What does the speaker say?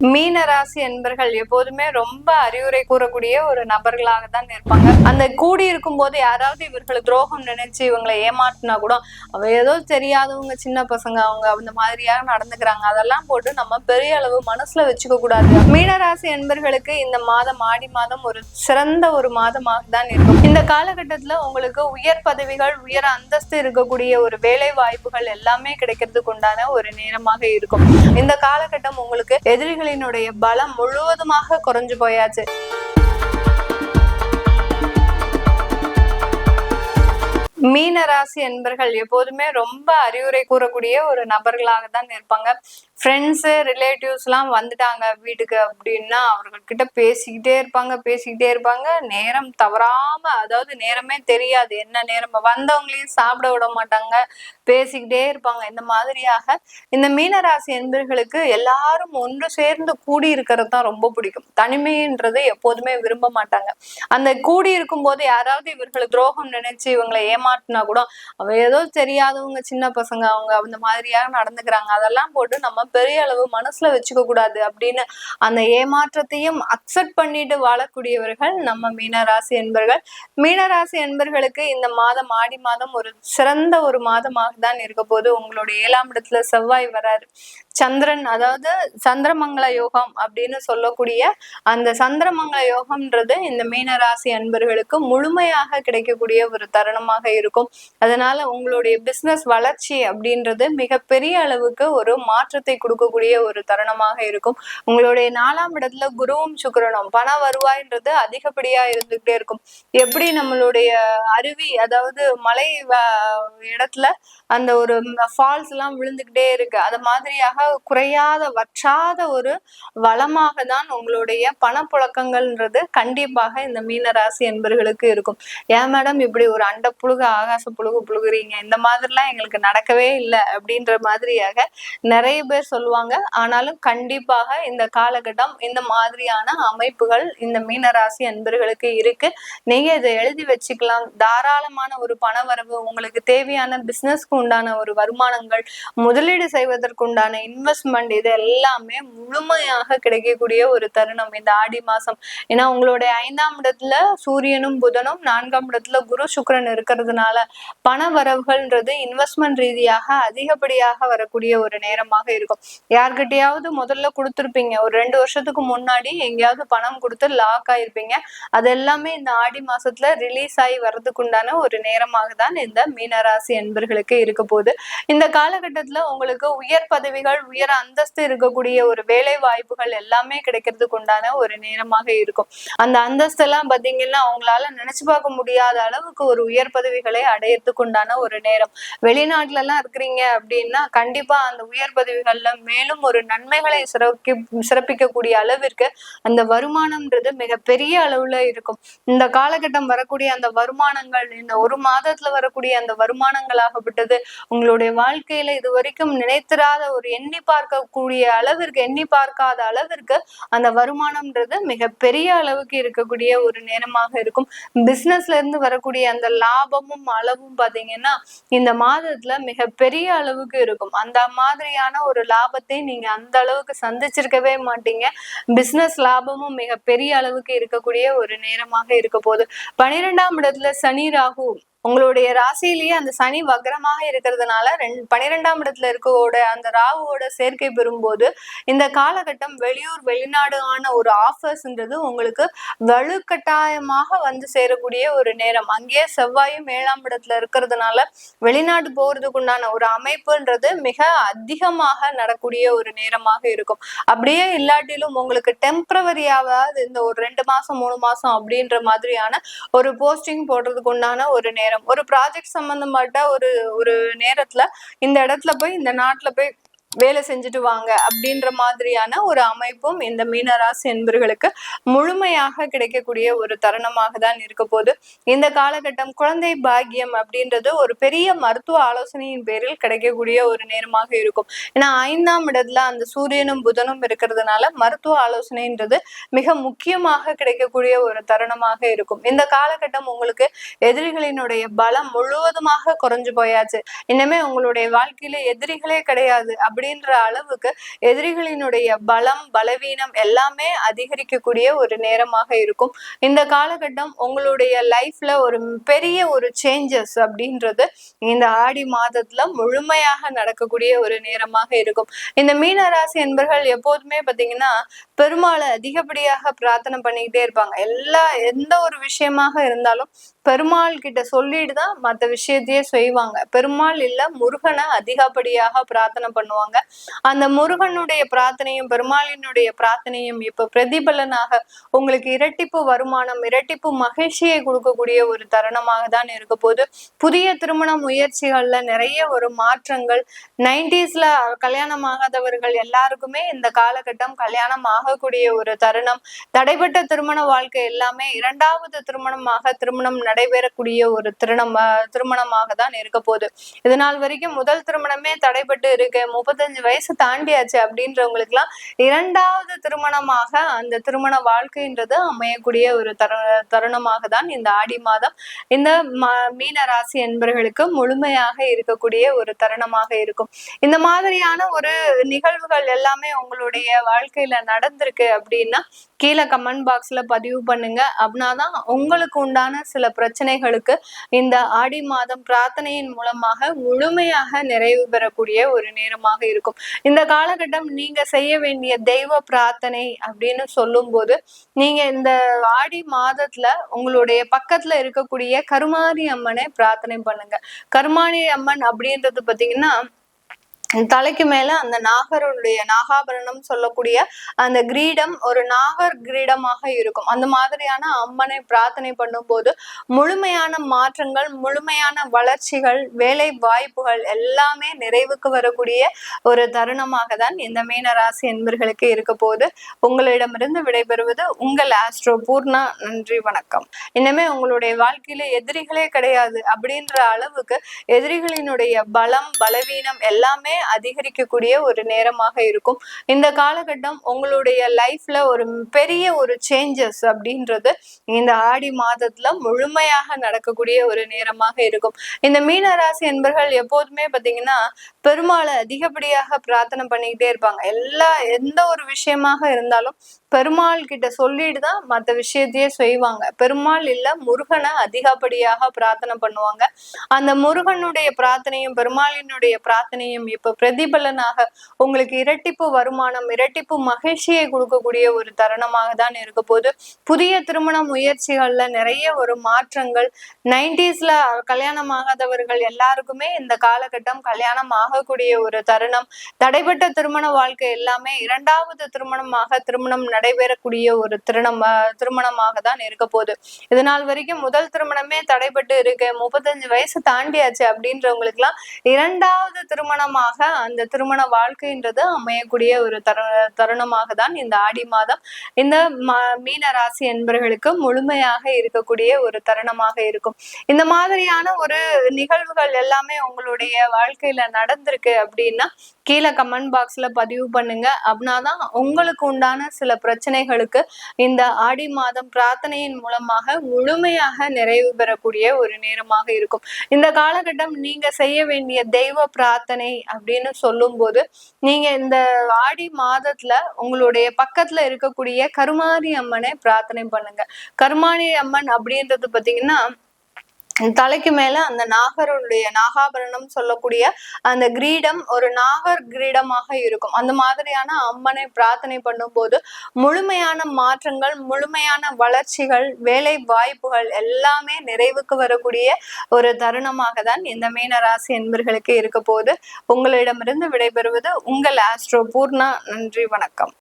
மீன ராசி என்பர்கள் எப்போதுமே ரொம்ப அறிவுரை கூறக்கூடிய ஒரு நபர்களாக தான் இருப்பாங்க. அந்த கூடி இருக்கும் போது யாராவது இவர்களுக்கு துரோகம் நினைச்சு இவங்களை ஏமாற்றினா கூட அவ ஏதோ தெரியாதவங்க சின்ன பசங்க அவங்க அந்த மாதிரியாக நடந்துக்கிறாங்க. அதெல்லாம் போட்டு நம்ம பெரிய அளவு மனசுல வச்சுக்க கூடாது. மீனராசி என்பர்களுக்கு இந்த மாதம் ஆடி மாதம் ஒரு சிறந்த ஒரு மாதமாக தான் இருக்கும். இந்த காலகட்டத்துல உங்களுக்கு உயர் பதவிகள் உயர் அந்தஸ்து இருக்கக்கூடிய ஒரு வேலை வாய்ப்புகள் எல்லாமே கிடைக்கிறதுக்கு உண்டான ஒரு நேரமாக இருக்கும். இந்த காலகட்டம் உங்களுக்கு எதிரிகளினுடைய பலம் முழுவதுமாக குறைஞ்சு போயாச்சு. மீன ராசி என்பர்கள் எப்போதுமே ரொம்ப அறிவுரை கூறக்கூடிய ஒரு நபர்களாக தான் இருப்பாங்க. ஃப்ரெண்ட்ஸு ரிலேட்டிவ்ஸ் எல்லாம் வந்துட்டாங்க வீட்டுக்கு அப்படின்னா அவர்கள்கிட்ட பேசிக்கிட்டே இருப்பாங்க பேசிக்கிட்டே இருப்பாங்க. நேரம் தவறாம அதாவது நேரமே தெரியாது. என்ன நேரம்? வந்தவங்களையும் சாப்பிட விட மாட்டாங்க. பேசிக்கிட்டே இருப்பாங்க. இந்த மாதிரியாக இந்த மீனராசி என்பர்களுக்கு எல்லாரும் ஒன்று சேர்ந்து கூடி இருக்கிறது தான் ரொம்ப பிடிக்கும். தனிமைன்றது எப்போதுமே விரும்ப மாட்டாங்க. அந்த கூடி இருக்கும் போது யாராவது இவர்களை துரோகம் நினைச்சு இவங்களை ஏமாற்றினா கூட அவ ஏதோ தெரியாதவங்க சின்ன பசங்க அவங்க அந்த மாதிரியாக நடந்துக்கிறாங்க. அதெல்லாம் போட்டு நம்ம பெரிய அளவு மனசுல வச்சுக்க கூடாது அப்படின்னு அந்த ஏமாற்றத்தையும் அக்செப்ட் பண்ணிட்டு வாழக்கூடியவர்கள் நம்ம மீனராசி என்பர்கள். மீனராசி என்பர்களுக்கு இந்த மாதம் ஆடி மாதம் ஒரு சிறந்த ஒரு மாதமாக தான் இருக்க போது உங்களுடைய ஏழாம் இடத்துல செவ்வாய் வராரு. சந்திரன் அதாவது சந்திரமங்கல யோகம் அப்படின்னு சொல்லக்கூடிய அந்த சந்திரமங்கல யோகம்ன்றது இந்த மீனராசி அன்பர்களுக்கு முழுமையாக கிடைக்கக்கூடிய ஒரு தருணமாக இருக்கும் இருக்கும். அதனால உங்களுடைய பிசினஸ் வளர்ச்சி அப்படின்றது மிகப்பெரிய அளவுக்கு ஒரு மாற்றத்தை கொடுக்கக்கூடிய ஒரு தருணமாக இருக்கும். உங்களுடைய நாலாம் இடத்துல குருவும் சுக்கரனும் பண வருவாய்ன்றது அதிகப்படியா இருந்துகிட்டே இருக்கும். எப்படி நம்மளுடைய அருவி அதாவது மலை இடத்துல அந்த ஒரு ஃபால்ஸ் எல்லாம் விழுந்துகிட்டே இருக்கு. அது மாதிரியாக குறையாத வற்றாத ஒரு வளமாக தான் உங்களுடைய பணப்புழக்கங்கள்ன்றது கண்டிப்பாக இந்த மீனராசி என்பர்களுக்கு இருக்கும். ஏன் மேடம் இப்படி ஒரு அண்ட புழுக ஆகாச புழுகு புழுகுறீங்க. இந்த மாதிரிலாம் எங்களுக்கு நடக்கவே இல்லை அப்படின்ற மாதிரியாக நிறைய பேர் சொல்லுவாங்க. ஆனாலும் கண்டிப்பாக இந்த காலகட்டம் இந்த மாதிரியான அமைப்புகள் இந்த மீனராசி அன்பர்களுக்கு இருக்கு. நீங்க இதை எழுதி வச்சுக்கலாம். தாராளமான ஒரு பணவரவு உங்களுக்கு தேவையான பிசினஸ்க்கு உண்டான ஒரு வருமானங்கள் முதலீடு செய்வதற்கு உண்டான இன்வெஸ்ட்மெண்ட் இது எல்லாமே முழுமையாக கிடைக்கக்கூடிய ஒரு தருணம். இந்த ஆடி மாசம். ஏன்னா உங்களுடைய ஐந்தாம் இடத்துல சூரியனும் புதனும் நான்காம் இடத்துல குரு சுக்கிரன் இருக்கிறதுனால பண வரவுகள்ன்றது இன்வெஸ்ட்மெண்ட் ரீதியாக அதிகப்படியாக வரக்கூடிய ஒரு நேரமாக இருக்கும். யார்கிட்டயாவது முதல்ல கொடுத்துருப்பீங்க. ஒரு ரெண்டு வருஷத்துக்கு முன்னாடி எங்கேயாவது பணம் கொடுத்து லாக் ஆயிருப்பீங்க. அது எல்லாமே இந்த ஆடி மாசத்துல ரிலீஸ் ஆகி வர்றதுக்கு உண்டான ஒரு நேரமாக தான் இந்த மீனராசி என்பர்களுக்கு இருக்க போகுது. இந்த காலகட்டத்துல உங்களுக்கு உயர் பதவிகள் உயர் அந்தஸ்து இருக்கக்கூடிய ஒரு வேலை வாய்ப்புகள் எல்லாமே கிடைக்கிறதுக்கு உண்டான ஒரு நேரமாக இருக்கும். அந்த அந்தஸ்து எல்லாம் பாத்தீங்கன்னா அவங்களால நினைச்சு பார்க்க முடியாத அளவுக்கு ஒரு உயர் பதவிகள் அடையறதுக்கு உண்டான ஒரு நேரம். வெளிநாட்டுல எல்லாம் இருக்கிறீங்க அப்படின்னா கண்டிப்பா அந்த உயர் பதவிகள்ல மேலும் ஒரு நன்மைகளை சிறப்பி சிறப்பிக்கக்கூடிய அளவிற்கு அந்த வருமானம்ன்றது மிகப்பெரிய அளவுல இருக்கும். இந்த காலகட்டம் வரக்கூடிய அந்த வருமானங்கள் இந்த ஒரு மாதத்துல வரக்கூடிய அந்த வருமானங்கள் ஆகப்பட்டது உங்களுடைய வாழ்க்கையில இது வரைக்கும் நினைத்திராத ஒரு எண்ணி பார்க்கக்கூடிய அளவிற்கு எண்ணி பார்க்காத அளவிற்கு அந்த வருமானம்ன்றது மிகப்பெரிய அளவுக்கு இருக்கக்கூடிய ஒரு நேரமாக இருக்கும். பிசினஸ்ல இருந்து வரக்கூடிய அந்த லாபமும் அளவும் பாத்தீங்கன்னா இந்த மாதத்துல மிகப்பெரிய அளவுக்கு இருக்கும். அந்த மாதிரியான ஒரு லாபத்தை நீங்க அந்த அளவுக்கு சந்திச்சிருக்கவே மாட்டீங்க. பிசினஸ் லாபமும் மிகப்பெரிய அளவுக்கு இருக்கக்கூடிய ஒரு நேரமாக இருக்க போகுது. பனிரெண்டாம் இடத்துல சனி ராகு உங்களுடைய ராசியிலேயே அந்த சனி வக்ரமாக இருக்கிறதுனால ரெண்டு பனிரெண்டாம் இடத்துல இருக்கோட அந்த ராகுவோட சேர்க்கை பெறும்போது இந்த காலகட்டம் வெளியூர் வெளிநாடு ஆன ஒரு ஆஃபர்ஸ்ன்றது உங்களுக்கு வலுக்கட்டாயமாக வந்து சேரக்கூடிய ஒரு நேரம். அங்கேயே செவ்வாயும் ஏழாம் இடத்துல இருக்கிறதுனால வெளிநாடு போறதுக்கு உண்டான ஒரு அமைப்புன்றது மிக அதிகமாக நடக்கூடிய ஒரு நேரமாக இருக்கும். அப்படியே இல்லாட்டிலும் உங்களுக்கு டெம்பரவரியாவது இந்த ஒரு ரெண்டு மாசம் மூணு மாசம் அப்படின்ற மாதிரியான ஒரு போஸ்டிங் போடுறதுக்கு உண்டான ஒரு நேரம் ஒரு ப்ராஜெக்ட் சம்பந்தப்பட்ட ஒரு ஒரு நேரத்துல இந்த இடத்துல போய் இந்த நாட்டுல போய் வேலை செஞ்சுட்டு வாங்க அப்படின்ற மாதிரியான ஒரு அமைப்பும் இந்த மீனராசி என்பர்களுக்கு முழுமையாக கிடைக்கக்கூடிய ஒரு தருணமாக தான் இருக்க போது இந்த காலகட்டம் குழந்தை பாக்கியம் அப்படின்றது ஒரு பெரிய மருத்துவ ஆலோசனையின் பேரில் கிடைக்கக்கூடிய ஒரு நேரமாக இருக்கும். ஏன்னா ஐந்தாம் இடத்துல அந்த சூரியனும் புதனும் இருக்கிறதுனால மருத்துவ ஆலோசனைன்றது மிக முக்கியமாக கிடைக்கக்கூடிய ஒரு தருணமாக இருக்கும். இந்த காலகட்டம் உங்களுக்கு எதிரிகளினுடைய பலம் முழுவதுமாக குறைஞ்சு போயாச்சு. இனிமே உங்களுடைய வாழ்க்கையில எதிரிகளே கிடையாது. அப்படி அப்படின்ற அளவுக்கு எதிரிகளினுடைய பலம் பலவீனம் எல்லாமே அதிகரிக்கக்கூடிய ஒரு நேரமாக இருக்கும். இந்த காலகட்டம் உங்களுடைய லைஃப்ல ஒரு பெரிய ஒரு சேஞ்சஸ் அப்படின்றது இந்த ஆடி மாதத்துல முழுமையாக நடக்கக்கூடிய ஒரு நேரமாக இருக்கும். இந்த மீன ராசி என்பர்கள் எப்போதுமே பாத்தீங்கன்னா பெருமாளை அதிகப்படியாக பிரார்த்தனை பண்ணிக்கிட்டே இருப்பாங்க. எல்லா எந்த ஒரு விஷயமாக இருந்தாலும் பெருமாள் கிட்ட சொல்லிட்டு தான் மற்ற விஷயத்தையே செய்வாங்க. பெருமாள் இல்ல முருகனை அதிகப்படியாக பிரார்த்தனை பண்ணுவாங்க. சொல்றாங்க. அந்த முருகனுடைய பிரார்த்தனையும் பெருமாளினுடைய பிரார்த்தனையும் இப்ப பிரதிபலனாக உங்களுக்கு இரட்டிப்பு வருமானம் இரட்டிப்பு மகிழ்ச்சியை கொடுக்கக்கூடிய ஒரு தருணமாக தான் இருக்க போது புதிய திருமண முயற்சிகள்ல நிறைய ஒரு மாற்றங்கள். நைன்டிஸ்ல கல்யாணம் ஆகாதவர்கள் எல்லாருக்குமே இந்த காலகட்டம் கல்யாணம் ஆகக்கூடிய ஒரு தருணம். தடைபட்ட திருமண வாழ்க்கை எல்லாமே இரண்டாவது திருமணமாக திருமணம் நடைபெறக்கூடிய ஒரு திருணம் திருமணமாக தான் இருக்க போகுது. இது நாள் வரைக்கும் முதல் திருமணமே தடைபட்டு இருக்கு. முப்பத்தி முப்பத்தஞ்சு வயசு தாண்டியாச்சு அப்படின்றவங்களுக்கு எல்லாம் இரண்டாவது திருமணமாக அந்த திருமண வாழ்க்கைன்றது அமையக்கூடிய ஒரு தரு தருணமாக தான் இந்த ஆடி மாதம் இந்த மீன ராசி என்பர்களுக்கு முழுமையாக இருக்கக்கூடிய ஒரு தருணமாக இருக்கும். இந்த மாதிரியான ஒரு நிகழ்வுகள் எல்லாமே உங்களுடைய வாழ்க்கையில நடந்திருக்கு அப்படின்னா கீழே கமெண்ட் பாக்ஸ்ல பதிவு பண்ணுங்க. அப்படின்னாதான் உங்களுக்கு உண்டான சில பிரச்சனைகளுக்கு இந்த ஆடி மாதம் பிரார்த்தனையின் மூலமாக முழுமையாக நிறைவு பெறக்கூடிய ஒரு நேரமாக இருக்கும். இந்த காலகட்டம் நீங்க செய்ய வேண்டிய தெய்வ பிரார்த்தனை அப்படின்னு சொல்லும் போது நீங்க இந்த ஆடி மாதத்துல உங்களுடைய பக்கத்துல இருக்கக்கூடிய கருமாரி அம்மனை பிரார்த்தனை பண்ணுங்க. கருமாரி அம்மன் அப்படின்றது பாத்தீங்கன்னா தலைக்கு மேல அந்த நாகருடைய நாகாபரணம் சொல்லக்கூடிய அந்த கிரீடம் ஒரு நாகர் கிரீடமாக இருக்கும். அந்த மாதிரியான அம்மனை பிரார்த்தனை பண்ணும்போது முழுமையான மாற்றங்கள் முழுமையான வளர்ச்சிகள் வேலை வாய்ப்புகள் எல்லாமே நிறைவுக்கு வரக்கூடிய ஒரு தருணமாக தான் இந்த மீனராசி என்பர்களுக்கு இருக்க போது உங்களிடமிருந்து விடைபெறுவது உங்கள் ஆஸ்ட்ரோ பூர்ணா. நன்றி வணக்கம். இனிமே உங்களுடைய வாழ்க்கையில எதிரிகளே கிடையாது. அப்படின்ற அளவுக்கு எதிரிகளினுடைய பலம் பலவீனம் எல்லாமே அதிகரிக்கக்கூடிய ஒரு நேரமாக இருக்கும். இந்த காலகட்டம் உங்களுடைய லைஃப்ல ஒரு பெரிய ஒரு சேஞ்சஸ் அப்படின்றது இந்த ஆடி மாதத்துல முழுமையாக நடக்கக்கூடிய ஒரு நேரமாக இருக்கும். இந்த மீன ராசி என்பர்கள் எப்போதுமே பாத்தீங்கன்னா பெருமாளை அதிகப்படியாக பிரார்த்தனை பண்ணிக்கிட்டே இருப்பாங்க. எல்லா எந்த ஒரு விஷயமாக இருந்தாலும் பெருமாள் கிட்ட சொல்லிட்டு தான் மற்ற விஷயத்தையே செய்வாங்க. பெருமாள் இல்ல முருகனை அதிகப்படியாக பிரார்த்தனை பண்ணுவாங்க. அந்த முருகனுடைய பிரார்த்தனையும் பெருமாளினுடைய பிரார்த்தனையும் இப்ப பிரதிபலனாக உங்களுக்கு இரட்டிப்பு வருமானம் இரட்டிப்பு மகிழ்ச்சியை கொடுக்கக்கூடிய ஒரு தருணமாக தான் இருக்க போது புதிய திருமண முயற்சிகள்ல நிறைய ஒரு மாற்றங்கள். நைன்டிஸ்ல கல்யாணம் ஆகாதவர்கள் எல்லாருக்குமே இந்த காலகட்டம் கல்யாணம் ஆகக்கூடிய ஒரு தருணம். தடைப்பட்ட திருமண வாழ்க்கை எல்லாமே இரண்டாவது திருமணமாக திருமணம் நடைபெறக்கூடிய ஒரு திருணம் திருமணமாக தான் இருக்க போகுது. இது நாள் வரைக்கும் முதல் திருமணமே தடைபட்டு இருக்கு. முப்பத்தஞ்சு வயசு தாண்டியாச்சு அப்படின்றவங்களுக்கு எல்லாம் இரண்டாவது திருமணமாக அந்த திருமண வாழ்க்கைன்றது அமையக்கூடிய ஒரு தரு தருணமாக தான் இந்த ஆடி மாதம். இந்த மீன ராசி என்பர்களுக்கு முழுமையாக இருக்கக்கூடிய ஒரு தருணமாக இருக்கும். இந்த மாதிரியான ஒரு நிகழ்வுகள் எல்லாமே உங்களுடைய வாழ்க்கையில நடந்திருக்கு அப்படின்னா கீழே கமெண்ட் பாக்ஸ்ல பதிவு பண்ணுங்க. அப்படின்னாதான் உங்களுக்கு உண்டான சில பிரச்சனைகளுக்கு இந்த ஆடி மாதம் பிரார்த்தனையின் மூலமாக முழுமையாக நிறைவு பெறக்கூடிய ஒரு நேரமாக இருக்கும். இந்த காலகட்டம் நீங்க செய்ய வேண்டிய தெய்வ பிரார்த்தனை அப்படின்னு சொல்லும்போது நீங்க இந்த ஆடி மாதத்துல உங்களுடைய பக்கத்துல இருக்கக்கூடிய கருமாரி அம்மனை பிரார்த்தனை பண்ணுங்க. கருமாரி அம்மன் அப்படின்றது பாத்தீங்கன்னா தலைக்கு மேல அந்த நாகருடைய நாகாபரணம் சொல்லக்கூடிய அந்த கிரீடம் ஒரு நாகர் கிரீடமாக இருக்கும். அந்த மாதிரியான அம்மனை பிரார்த்தனை பண்ணும்போது முழுமையான மாற்றங்கள் முழுமையான வளர்ச்சிகள் வேலை வாய்ப்புகள் எல்லாமே நிறைவுக்கு வரக்கூடிய ஒரு தருணமாக தான் இந்த மீனராசி என்பர்களுக்கு இருக்க போது உங்களிடமிருந்து விடைபெறுவது உங்கள் ஆஸ்ட்ரோ பூர்ணா. நன்றி வணக்கம்.